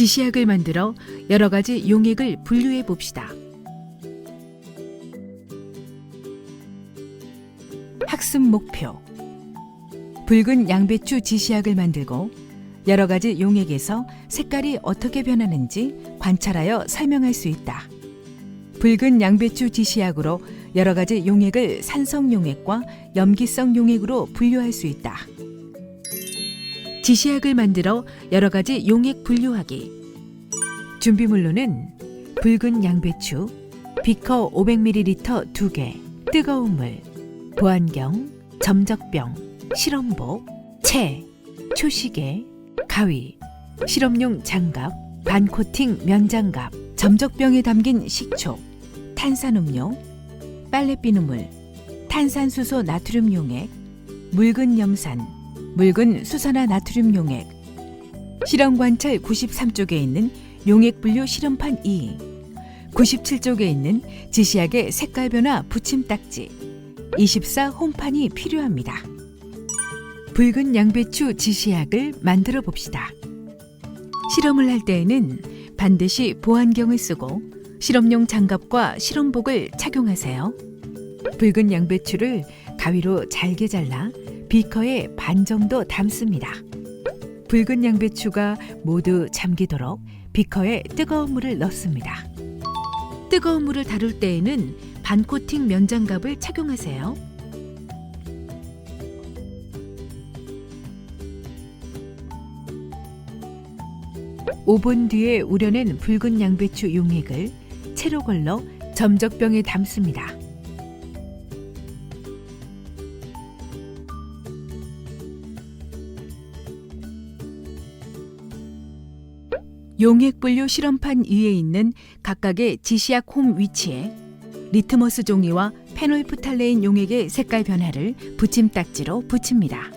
지시약을 만들어 여러 가지 용액을 분류해 봅시다. 학습 목표 붉은 양배추 지시약을 만들고 여러 가지 용액에서 색깔이 어떻게 변하는지 관찰하여 설명할 수 있다. 붉은 양배추 지시약으로 여러 가지 용액을 산성 용액과 염기성 용액으로 분류할 수 있다. 지시약을 만들어 여러 가지 용액 분류하기. 준비물로는 붉은 양배추, 비커 500ml 2개, 뜨거운 물, 보안경, 점적병, 실험복, 채, 초시계, 가위, 실험용 장갑, 반코팅 면장갑, 점적병에 담긴 식초, 탄산음료, 빨래 비누물, 탄산수소 나트륨 용액, 묽은 염산, 묽은 수산화 나트륨 용액, 실험 관찰 93쪽에 있는 용액 분류 실험판 2, 97쪽에 있는 지시약의 색깔 변화 붙임 딱지, 24 홈판이 필요합니다. 붉은 양배추 지시약을 만들어 봅시다. 실험을 할 때에는 반드시 보안경을 쓰고 실험용 장갑과 실험복을 착용하세요. 붉은 양배추를 가위로 잘게 잘라 비커에 반 정도 담습니다. 붉은 양배추가 모두 잠기도록 비커에 뜨거운 물을 넣습니다. 뜨거운 물을 다룰 때에는 반코팅 면장갑을 착용하세요. 5분 뒤에 우려낸 붉은 양배추 용액을 채로 걸러 점적병에 담습니다. 용액 분류 실험판 위에 있는 각각의 지시약 홈 위치에 리트머스 종이와 페놀프탈레인 용액의 색깔 변화를 붙임딱지로 붙입니다.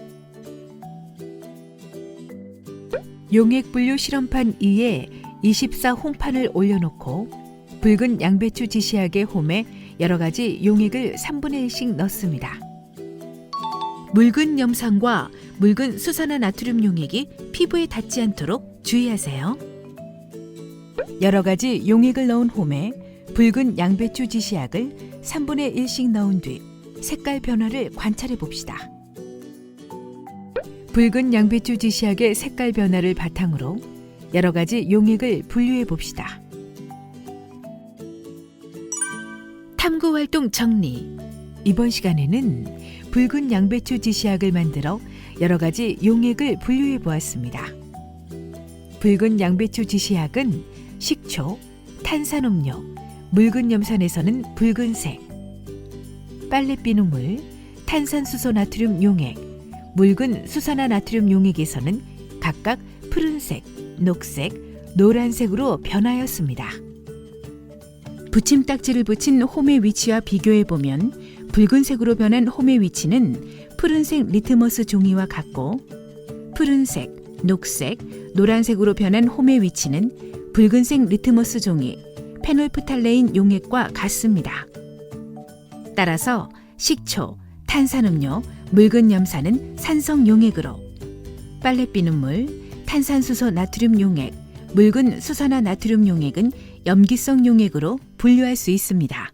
용액 분류 실험판 위에 24 홈판을 올려놓고 붉은 양배추 지시약의 홈에 여러 가지 용액을 3분의 1씩 넣습니다. 묽은 염산과 묽은 수산화 나트륨 용액이 피부에 닿지 않도록 주의하세요. 여러 가지 용액을 넣은 홈에 붉은 양배추 지시약을 3분의 1씩 넣은 뒤 색깔 변화를 관찰해 봅시다. 붉은 양배추 지시약의 색깔 변화를 바탕으로 여러 가지 용액을 분류해 봅시다. 탐구 활동 정리. 이번 시간에는 붉은 양배추 지시약을 만들어 여러 가지 용액을 분류해 보았습니다. 붉은 양배추 지시약은 식초, 탄산음료, 묽은 염산에서는 붉은색, 빨래 비누물, 탄산수소 나트륨 용액, 묽은 수산화 나트륨 용액에서는 각각 푸른색, 녹색, 노란색으로 변하였습니다. 붙임딱지를 붙인 홈의 위치와 비교해 보면 붉은색으로 변한 홈의 위치는 푸른색 리트머스 종이와 같고 푸른색, 녹색, 노란색으로 변한 홈의 위치는 붉은색 리트머스 종이, 페놀프탈레인 용액과 같습니다. 따라서 식초, 탄산음료, 묽은 염산은 산성 용액으로, 빨래 비눗물, 탄산수소 나트륨 용액, 묽은 수산화 나트륨 용액은 염기성 용액으로 분류할 수 있습니다.